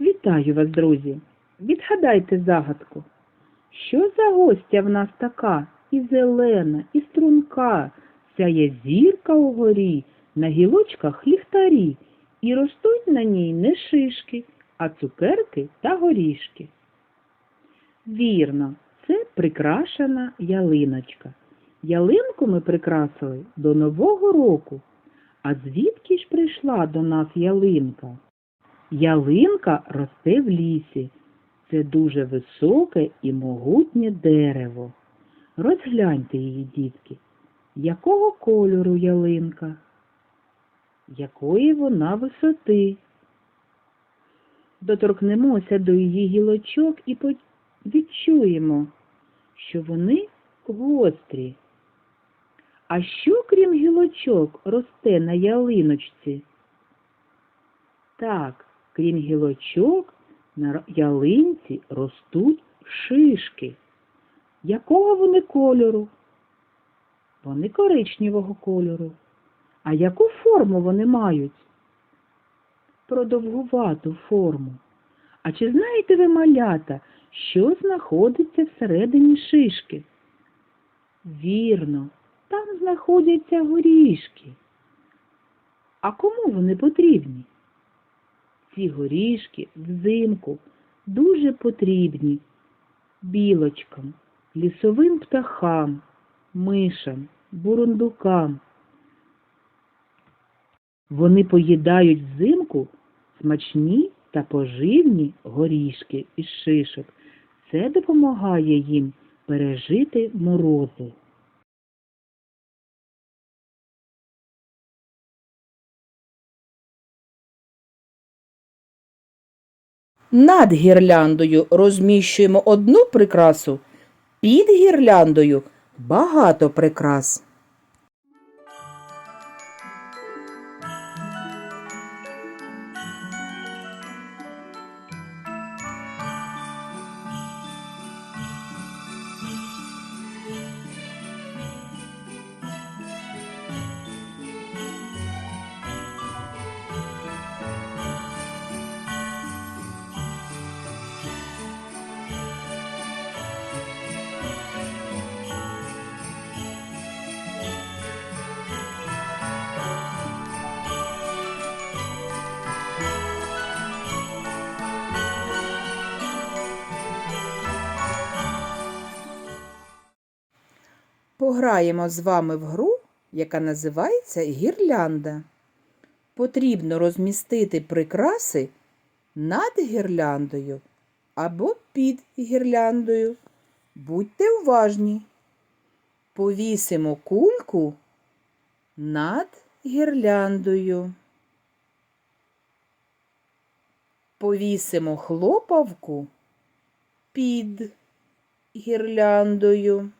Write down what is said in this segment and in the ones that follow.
Вітаю вас, друзі! Відгадайте загадку. Що за гостя в нас така? І зелена, і струнка, сяє зірка угорі, на гілочках ліхтарі, і ростуть на ній не шишки, а цукерки та горішки. Вірно, це прикрашена ялиночка. Ялинку ми прикрасили до Нового року. А звідки ж прийшла до нас ялинка? Ялинка росте в лісі. Це дуже високе і могутнє дерево. Розгляньте її, дітки. Якого кольору ялинка? Якої вона висоти? Доторкнемося до її гілочок і відчуємо, що вони гострі. А що, крім гілочок, росте на ялиночці? Так, крім гілочок, на ялинці ростуть шишки. Якого вони кольору? Вони коричневого кольору. А яку форму вони мають? Продовгувату форму. А чи знаєте ви, малята, що знаходиться всередині шишки? Вірно, там знаходяться горішки. А кому вони потрібні? Ці горішки взимку дуже потрібні білочкам, лісовим птахам, мишам, бурундукам. Вони поїдають взимку смачні та поживні горішки із шишок. Це допомагає їм пережити морози. Над гірляндою розміщуємо одну прикрасу, під гірляндою багато прикрас. Пограємо з вами в гру, яка називається гірлянда. Потрібно розмістити прикраси над гірляндою або під гірляндою. Будьте уважні. Повісимо кульку над гірляндою. Повісимо хлопавку під гірляндою.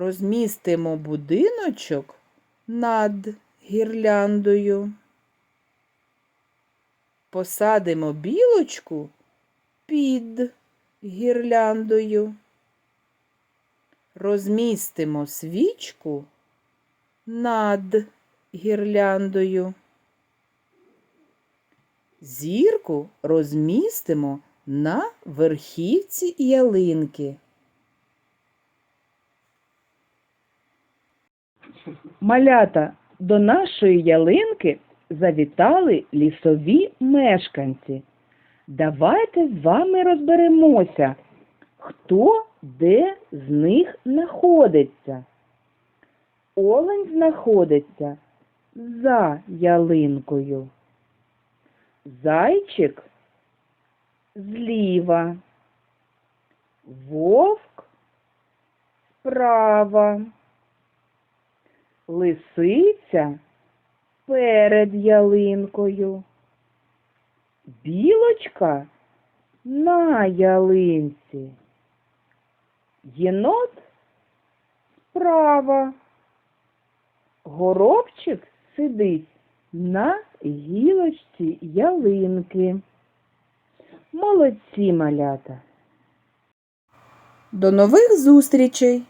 Розмістимо будиночок над гірляндою. Посадимо білочку під гірляндою. Розмістимо свічку над гірляндою. Зірку розмістимо на верхівці ялинки. Малята, до нашої ялинки завітали лісові мешканці. Давайте з вами розберемося, хто де з них знаходиться. Олень знаходиться за ялинкою. Зайчик зліва. Вовк справа лисиця перед ялинкою, білочка на ялинці, єнот справа, горобчик сидить на гілочці ялинки. Молодці малята! До нових зустрічей!